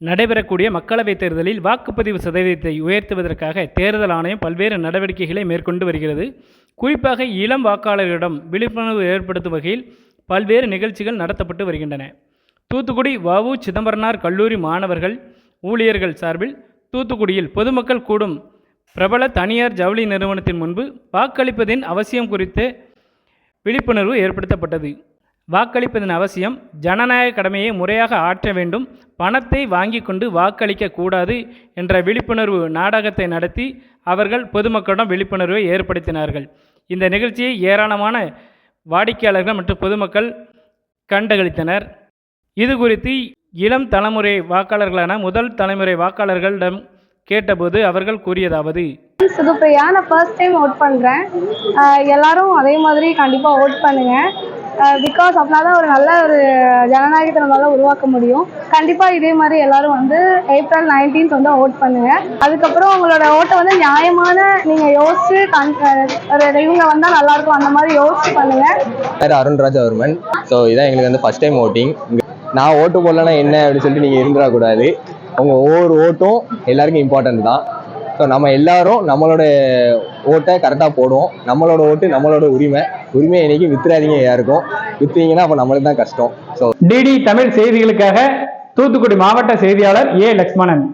நடைபெறக்கூடிய மக்களவைத் தேர்தலில் வாக்குப்பதிவு சதவீதத்தை உயர்த்துவதற்காக தேர்தல் ஆணையம் பல்வேறு நடவடிக்கைகளை மேற்கொண்டு வருகிறது. குறிப்பாக இளம் வாக்காளர்களிடம் விழிப்புணர்வு ஏற்படுத்தும் வகையில் பல்வேறு நிகழ்ச்சிகள் நடத்தப்பட்டு வருகின்றன. தூத்துக்குடி வவு சிதம்பரனார் கல்லூரி மாணவர்கள் ஊழியர்கள் சார்பில் தூத்துக்குடியில் பொதுமக்கள் கூடும் பிரபல தனியார் ஜவுளி நிறுவனத்தின் முன்பு வாக்களிப்பதின் அவசியம் குறித்து விழிப்புணர்வு ஏற்படுத்தப்பட்டது. வாக்களிப்பதன் அவசியம் ஜனநாயக கடமையை முறையாக ஆற்ற வேண்டும் பணத்தை வாங்கி கொண்டு வாக்களிக்க கூடாது என்ற விழிப்புணர்வு நாடகத்தை நடத்தி அவர்கள் பொதுமக்களிடம் விழிப்புணர்வை ஏற்படுத்தினார்கள். இந்த நிகழ்ச்சியை ஏராளமான வாடிக்கையாளர்கள் மற்றும் பொதுமக்கள் கண்டகளித்தனர். இது குறித்து இளம் தலைமுறை வாக்காளர்களான முதல் தலைமுறை வாக்காளர்களிடம் கேட்டபோது அவர்கள் கூறியதாவது. சுதுப்பிரியா நான் ஃபர்ஸ்ட் டைம் ஓட் பண்ணுறேன் எல்லாரும் அதே மாதிரி கண்டிப்பாக ஓட் பண்ணுங்கள் பிகாஸ் அப்படின்னா தான் ஒரு நல்ல ஒரு ஜனநாயகத்தை நம்மளால உருவாக்க முடியும். கண்டிப்பாக இதே மாதிரி எல்லாரும் வந்து ஏப்ரல் நைன்டீன்த் வந்து ஓட் பண்ணுங்கள் அதுக்கப்புறம் உங்களோட ஓட்டை வந்து நியாயமான நீங்கள் யோசிச்சு கண் ஒரு இவங்க வந்தால் நல்லாயிருக்கும் அந்த மாதிரி யோசிச்சு பண்ணுங்கள் பேர் அருண்ராஜ் அவர்மன் ஸோ இதான் எங்களுக்கு வந்து ஃபஸ்ட் டைம் ஓட்டிங் நான் ஓட்டு போடலன்னா என்ன அப்படின்னு சொல்லிட்டு நீங்கள் இருந்துடக்கூடாது. உங்கள் ஒவ்வொரு ஓட்டும் எல்லாருக்கும் இம்பார்ட்டன்ட் தான். ஸோ நம்ம எல்லாரும் நம்மளோட ஓட்டை கரெக்டாக போடுவோம். நம்மளோட ஓட்டு நம்மளோட உரிமை. உரிமை என்னைக்கு வித்துறாதீங்க யாருக்கும். வித்துறீங்கன்னா அப்போ நம்மளுக்கு தான் கஷ்டம். ஸோ டிடி தமிழ் செய்திகளுக்காக தூத்துக்குடி மாவட்ட செய்தியாளர் ஏ லக்ஷ்மணன்.